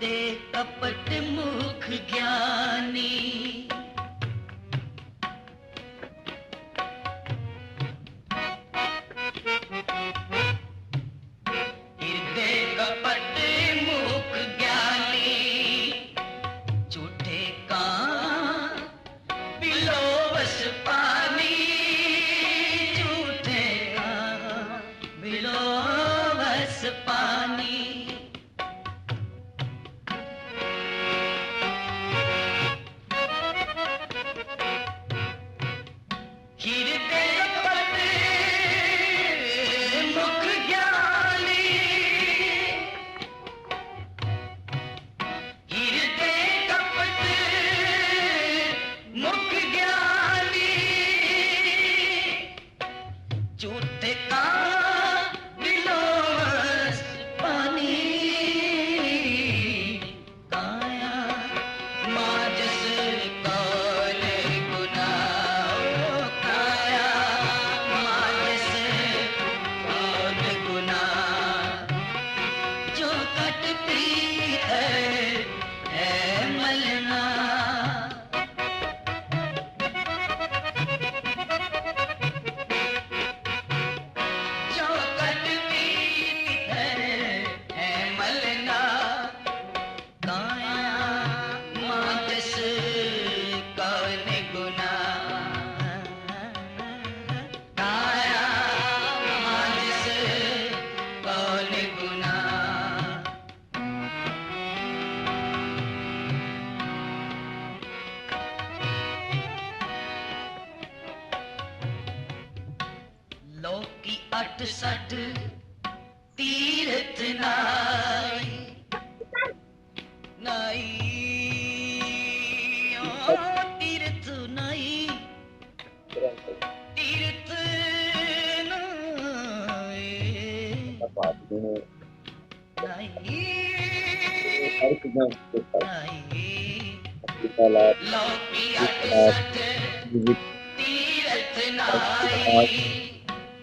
दे कपट मुख ज्ञानी। சட்டு சட்டு தீரத்து நாய் நாய் தீரத்து நாய் தீரத்து நாய் தீரத்து நாய்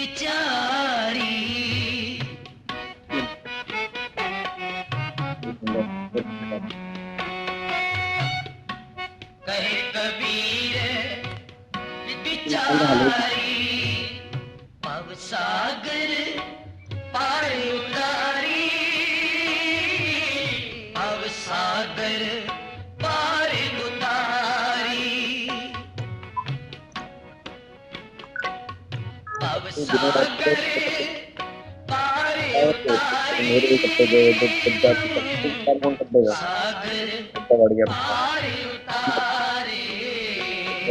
बिचारी कहे कबीर बिचारी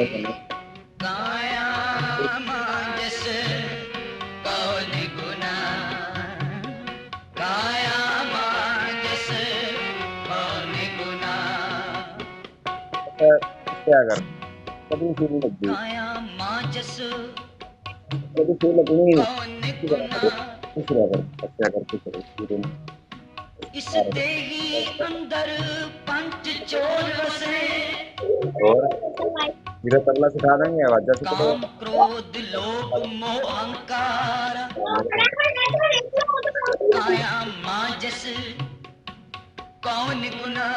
उतारे। काया कर? कभी नहीं लगती कुछ क्या कर कुछ रहा इस देही अंदर पंच चोर बसे। और मेरा तरला सिखा देंगे आवाजा सिखा काम क्रोध लोभ मोह अहंकार। काया माजस कौन गुना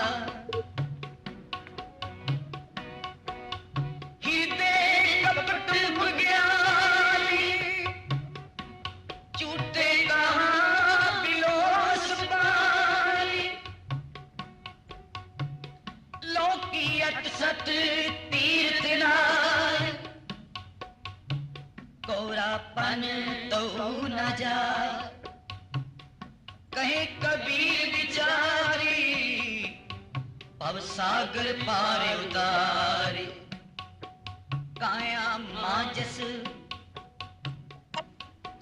कोरापन तो न जाए। कहे कबीर बिचारी पव सागर पार उतारी। काया माजस,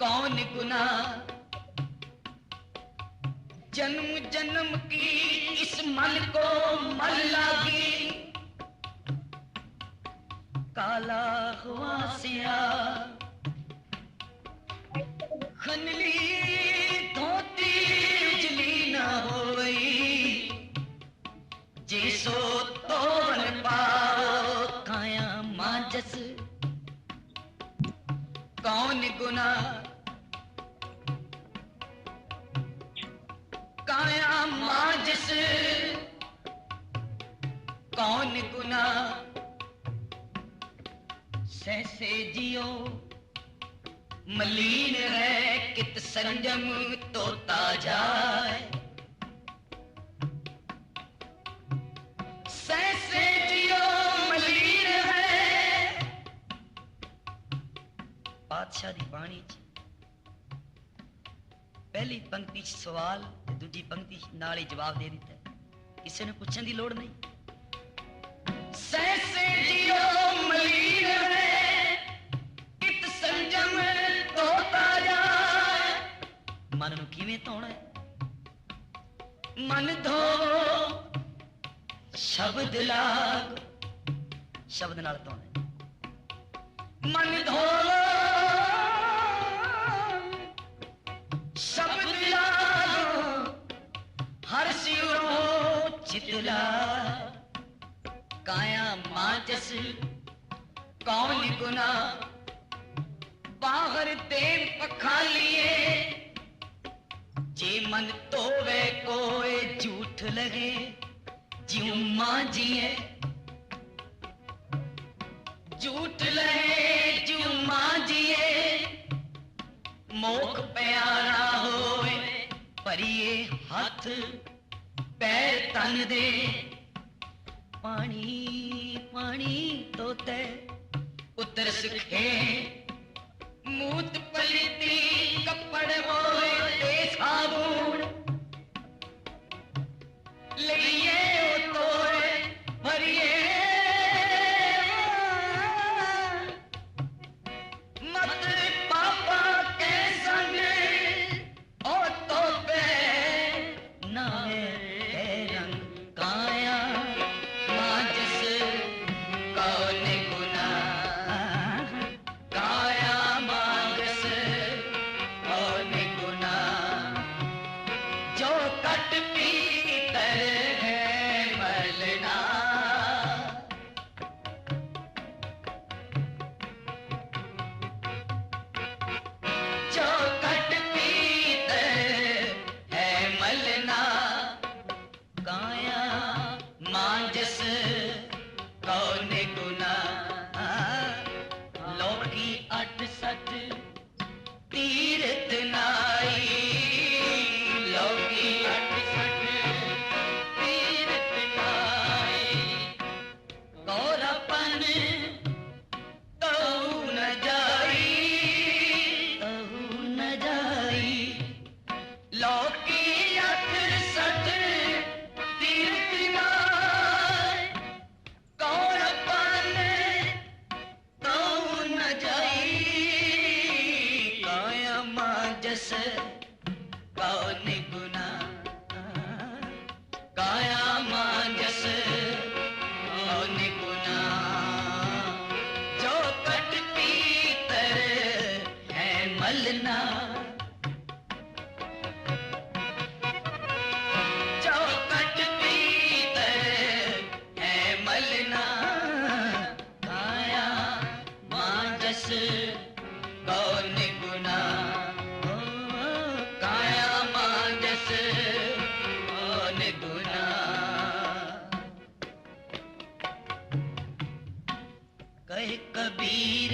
कौन गुना? जन्म जन्म की इस मल को मल लागी। काला हुआ सिया धोती उजली पाओ, काया माजस। कौन गुना? काया माजस। कौन गुना? सहसे जियो, मलीन है कित संजम तोता जाए सहसे जियो मलीन है ਬਾਦਸ਼ਾਹ ਦੀ ਬਾਣੀ ਚ ਪਹਿਲੀ ਪੰਕਤੀ ਚ ਸਵਾਲ ਤੇ ਦੂਜੀ ਪੰਕਤੀ ਚ ਨਾਲ ਹੀ ਜਵਾਬ ਦੇ ਦਿੱਤਾ ਹੈ। ਕਿਸੇ ਨੂੰ ਪੁੱਛਣ ਦੀ ਲੋੜ ਨਹੀਂ ਸਹਿਸੇ ਜਿਉ धोना मन धो शब्द लाग शब्द नाल धोने मन धो शब्द लाग हर सिरो चितला काया माचस कौन गुना बाहर देव पखा लिए जे मन तो वे कोई झूठ लगे, ज्यू माँ जिए। झूठ लगे ज्यू माँ जिए। मोख प्यारा होए परिए हाथ, पैर तन दे। पानी पानी तो ते उतर सखे। मूत पलिती कपड़ होए चलना चौकट पीतर है मलना। काया मांजस कौन गुना। ओ, काया कबीर